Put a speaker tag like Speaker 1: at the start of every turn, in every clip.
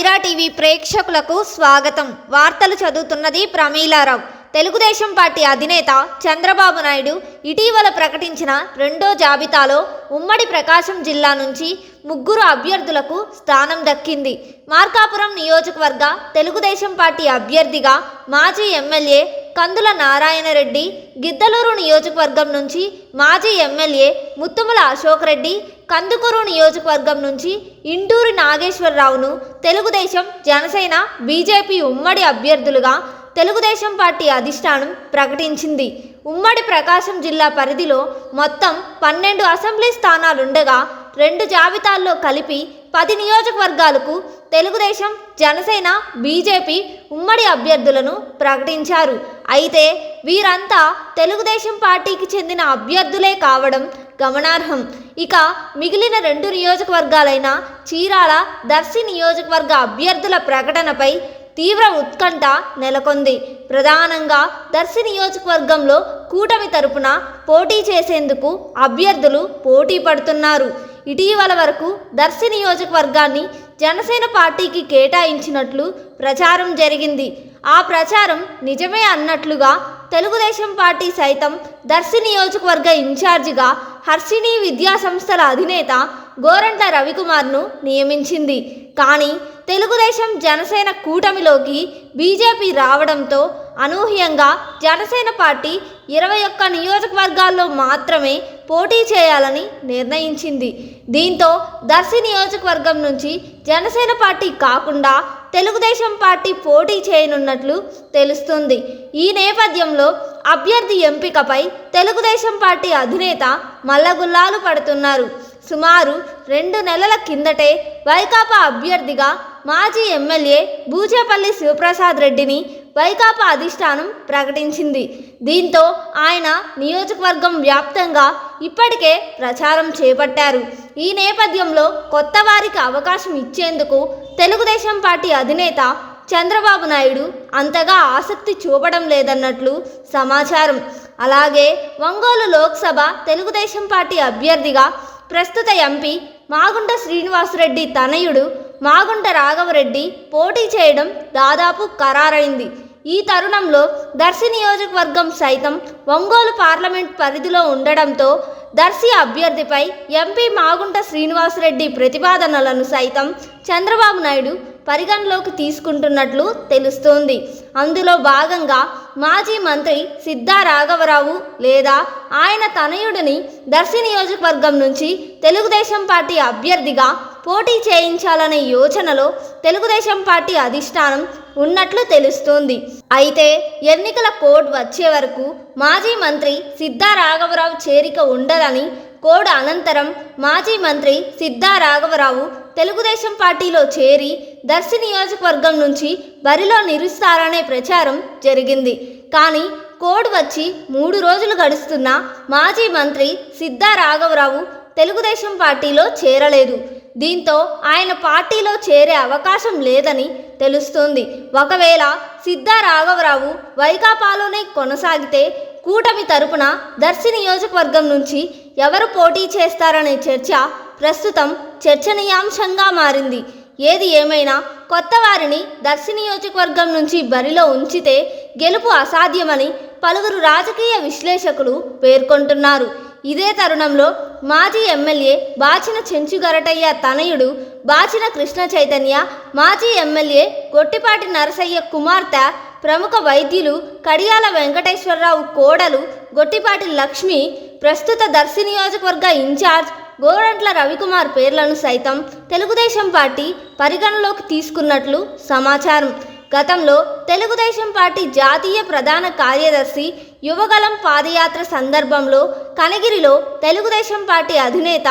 Speaker 1: Sye Raa TV ప్రేక్షకులకు స్వాగతం. వార్తలు చదువుతున్నది ప్రమీలారావు. తెలుగుదేశం పార్టీ అధినేత చంద్రబాబు నాయుడు ఇటీవల ప్రకటించిన రెండో జాబితాలో ఉమ్మడి ప్రకాశం జిల్లా నుంచి ముగ్గురు అభ్యర్థులకు స్థానం దక్కింది. మార్కాపురం నియోజకవర్గ తెలుగుదేశం పార్టీ అభ్యర్థిగా మాజీ ఎమ్మెల్యే కందుల నారాయణరెడ్డి గిద్దలూరు నియోజకవర్గం నుంచి మాజీ ఎమ్మెల్యే ముత్తుముల అశోక్ రెడ్డి కందుకూరు నియోజకవర్గం నుంచి ఇంటూరి నాగేశ్వరరావును తెలుగుదేశం జనసేన బీజేపీ ఉమ్మడి అభ్యర్థులుగా తెలుగుదేశం పార్టీ అధిష్టానం ప్రకటించింది. ఉమ్మడి ప్రకాశం జిల్లా పరిధిలో మొత్తం పన్నెండు అసెంబ్లీ స్థానాలుండగా రెండు జాబితాల్లో కలిపి పది నియోజకవర్గాలకు తెలుగుదేశం జనసేన బీజేపీ ఉమ్మడి అభ్యర్థులను ప్రకటించారు. అయితే వీరంతా తెలుగుదేశం పార్టీకి చెందిన అభ్యర్థులే కావడం గమనార్హం. ఇక మిగిలిన రెండు నియోజకవర్గాలైన చీరాల దర్శి నియోజకవర్గ అభ్యర్థుల ప్రకటనపై తీవ్ర ఉత్కంఠ నెలకొంది. ప్రధానంగా దర్శి నియోజకవర్గంలో కూటమి తరపున పోటీ చేసేందుకు అభ్యర్థులు పోటీ పడుతున్నారు. ఇటీవల వరకు దర్శి నియోజకవర్గాన్ని జనసేన పార్టీకి కేటాయించినట్లు ప్రచారం జరిగింది. ఆ ప్రచారం నిజమే అన్నట్లుగా తెలుగుదేశం పార్టీ సైతం దర్శి నియోజకవర్గ ఇన్ఛార్జిగా హర్షిణి విద్యా సంస్థల అధినేత గోరంట్ల రవికుమార్ను నియమించింది. కానీ తెలుగుదేశం జనసేన కూటమిలోకి బీజేపీ రావడంతో అనూహ్యంగా జనసేన పార్టీ ఇరవై ఒక్క నియోజకవర్గాల్లో మాత్రమే పోటీ చేయాలని నిర్ణయించింది. దీంతో దర్శి నియోజకవర్గం నుంచి జనసేన పార్టీ కాకుండా తెలుగుదేశం పార్టీ పోటీ చేయనున్నట్లు తెలుస్తుంది. ఈ నేపథ్యంలో అభ్యర్థి ఎంపికపై తెలుగుదేశం పార్టీ అధినేత మల్లగుల్లాలు పడుతున్నారు. సుమారు రెండు నెలల కిందటే వైకాపా అభ్యర్థిగా మాజీ ఎమ్మెల్యే బూచేపల్లి శివప్రసాద్ రెడ్డిని వైకాపా అధిష్టానం ప్రకటించింది. దీంతో ఆయన నియోజకవర్గం వ్యాప్తంగా ఇప్పటికే ప్రచారం చేపట్టారు. ఈ నేపథ్యంలో కొత్త వారికి అవకాశం ఇచ్చేందుకు తెలుగుదేశం పార్టీ అధినేత చంద్రబాబు నాయుడు అంతగా ఆసక్తి చూపడం లేదన్నట్లు సమాచారం. అలాగే ఒంగోలు లోక్సభ తెలుగుదేశం పార్టీ అభ్యర్థిగా ప్రస్తుత ఎంపీ మాగుంట శ్రీనివాసరెడ్డి తనయుడు మాగుంట రాఘవరెడ్డి పోటీ చేయడం దాదాపు ఖరారైంది. ఈ తరుణంలో దర్శి నియోజకవర్గం సైతం ఒంగోలు పార్లమెంట్ పరిధిలో ఉండడంతో దర్శి అభ్యర్థిపై ఎంపీ మాగుంట శ్రీనివాసరెడ్డి ప్రతిపాదనలను సైతం చంద్రబాబు నాయుడు పరిగణలోకి తీసుకుంటున్నట్లు తెలుస్తోంది. అందులో భాగంగా మాజీ మంత్రి సిద్ధా రాఘవరావు లేదా ఆయన తనయుడిని దర్శి నియోజకవర్గం నుంచి తెలుగుదేశం పార్టీ అభ్యర్థిగా పోటీ చేయించాలనే యోచనలో తెలుగుదేశం పార్టీ అధిష్టానం ఉన్నట్లు తెలుస్తోంది. అయితే ఎన్నికల కోడ్ వచ్చే వరకు మాజీ మంత్రి సిద్ధా రాఘవరావు చేరిక ఉండదని కోడ్ అనంతరం మాజీ మంత్రి సిద్ధా రాఘవరావు తెలుగుదేశం పార్టీలో చేరి దర్శి నియోజకవర్గం నుంచి బరిలో నిలుస్తారనే ప్రచారం జరిగింది. కానీ కోడ్ వచ్చి మూడు రోజులు గడుస్తున్న మాజీ మంత్రి సిద్ధా రాఘవరావు తెలుగుదేశం పార్టీలో చేరలేదు. దీంతో ఆయన పార్టీలో చేరే అవకాశం లేదని తెలుస్తోంది. ఒకవేళ సిద్ధా రాఘవరావు వైకాపాలోనే కొనసాగితే కూటమి తరపున దర్శి నియోజకవర్గం నుంచి ఎవరు పోటీ చేస్తారనే చర్చ ప్రస్తుతం చర్చనీయాంశంగా మారింది. ఏది ఏమైనా కొత్త వారిని దర్శి నియోజకవర్గం నుంచి బరిలో ఉంచితే గెలుపు అసాధ్యమని పలువురు రాజకీయ విశ్లేషకులు పేర్కొంటున్నారు. ఇదే తరుణంలో మాజీ ఎమ్మెల్యే బాచిన చెంచుగరటయ్య తనయుడు బాచిన కృష్ణ చైతన్య మాజీ ఎమ్మెల్యే గొట్టిపాటి నరసయ్య కుమార్తె ప్రముఖ వైద్యులు కడియాల వెంకటేశ్వరరావు కోడలు గొట్టిపాటి లక్ష్మి ప్రస్తుత దర్శి నియోజకవర్గ ఇన్ఛార్జ్ గోరంట్ల రవికుమార్ పేర్లను సైతం తెలుగుదేశం పార్టీ పరిగణలోకి తీసుకున్నట్లు సమాచారం. గతంలో తెలుగుదేశం పార్టీ జాతీయ ప్రధాన కార్యదర్శి యువగలం పాదయాత్ర సందర్భంలో కనగిరిలో తెలుగుదేశం పార్టీ అధినేత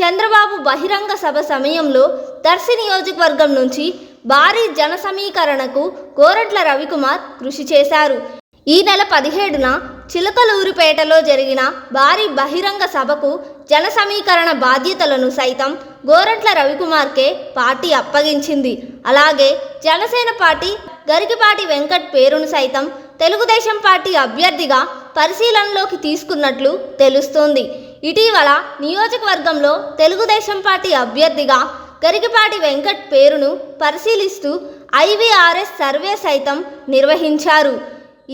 Speaker 1: చంద్రబాబు బహిరంగ సభ సమయంలో దర్శి నియోజకవర్గం నుంచి భారీ జన సమీకరణకు గోరంట్ల రవికుమార్ కృషి చేశారు. ఈ నెల పదిహేడున చిలకలూరుపేటలో జరిగిన భారీ బహిరంగ సభకు జన సమీకరణ బాధ్యతలను సైతం గోరంట్ల రవికుమార్కే పార్టీ అప్పగించింది. అలాగే జనసేన పార్టీ గరికిపాటి వెంకట్ పేరును సైతం తెలుగుదేశం పార్టీ అభ్యర్థిగా పరిశీలనలోకి తీసుకున్నట్లు తెలుస్తోంది. ఇటీవల నియోజకవర్గంలో తెలుగుదేశం పార్టీ అభ్యర్థిగా గరికపాటి వెంకట్ పేరును పరిశీలిస్తూ ఐవీఆర్ఎస్ సర్వే సైతం నిర్వహించారు.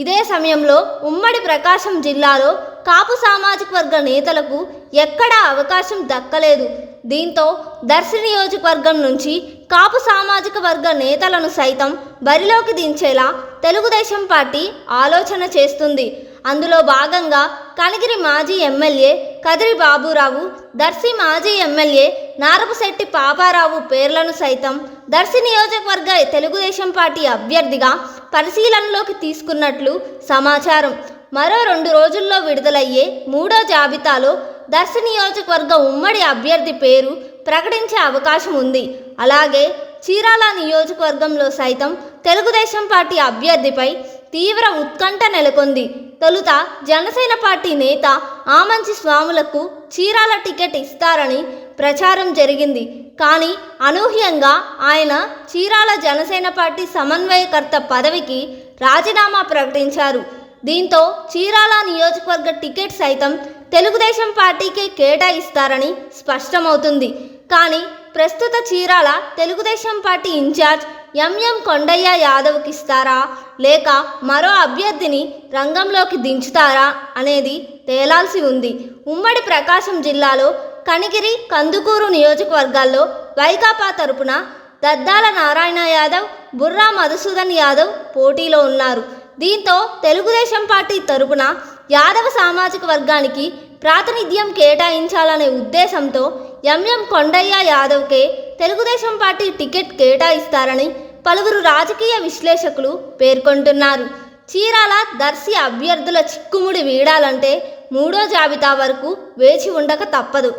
Speaker 1: ఇదే సమయంలో ఉమ్మడి ప్రకాశం జిల్లాలో కాపు సామాజిక వర్గ నేతలకు ఎక్కడా అవకాశం దక్కలేదు. దీంతో దర్శి నియోజకవర్గం నుంచి కాపు సామాజిక వర్గ నేతలను సైతం బరిలోకి దించేలా తెలుగుదేశం పార్టీ ఆలోచన చేస్తుంది. అందులో భాగంగా కనిగిరి మాజీ ఎమ్మెల్యే కదిరి బాబురావు దర్శి మాజీ ఎమ్మెల్యే నారపశెట్టి పాపారావు పేర్లను సైతం దర్శి నియోజకవర్గ తెలుగుదేశం పార్టీ అభ్యర్థిగా పరిశీలనలోకి తీసుకున్నట్లు సమాచారం. మరో రెండు రోజుల్లో విడుదలయ్యే మూడో జాబితాలో దర్శి నియోజకవర్గ ఉమ్మడి అభ్యర్థి పేరు ప్రకటించే అవకాశం ఉంది. అలాగే చీరాల నియోజకవర్గంలో సైతం తెలుగుదేశం పార్టీ అభ్యర్థిపై తీవ్ర ఉత్కంఠ నెలకొంది. తొలుత జనసేన పార్టీ నేత ఆమంచి స్వాములకు చీరాల టికెట్ ఇస్తారని ప్రచారం జరిగింది. కానీ అనూహ్యంగా ఆయన చీరాల జనసేన పార్టీ సమన్వయకర్త పదవికి రాజీనామా ప్రకటించారు. దీంతో చీరాల నియోజకవర్గ టికెట్ సైతం తెలుగుదేశం పార్టీకే కేటాయిస్తారని స్పష్టమవుతుంది. కానీ ప్రస్తుత Chirala Telugu Desam party incharge MM Kondaiah యాదవ్కి ఇస్తారా లేక మరో అభ్యర్థిని రంగంలోకి దించుతారా? అనేది తేలాల్సి ఉంది. ఉమ్మడి ప్రకాశం జిల్లాలో కనిగిరి కందుకూరు నియోజకవర్గాల్లో వైకాపా తరపున దద్దాల నారాయణ యాదవ్ బుర్రా మధుసూదన్ యాదవ్ పోటీలో ఉన్నారు. దీంతో తెలుగుదేశం పార్టీ తరపున యాదవ సామాజిక వర్గానికి ప్రాతినిధ్యం కేటాయించాలనే ఉద్దేశంతో ఎంఎం కొండయ్య యాదవ్కే తెలుగుదేశం పార్టీ టికెట్ కేటాయిస్తారని పలువురు రాజకీయ విశ్లేషకులు పేర్కొంటున్నారు. చీరాల దర్శి అభ్యర్థుల చిక్కుముడి వీడాలంటే మూడో జాబితా వరకు వేచి ఉండక తప్పదు.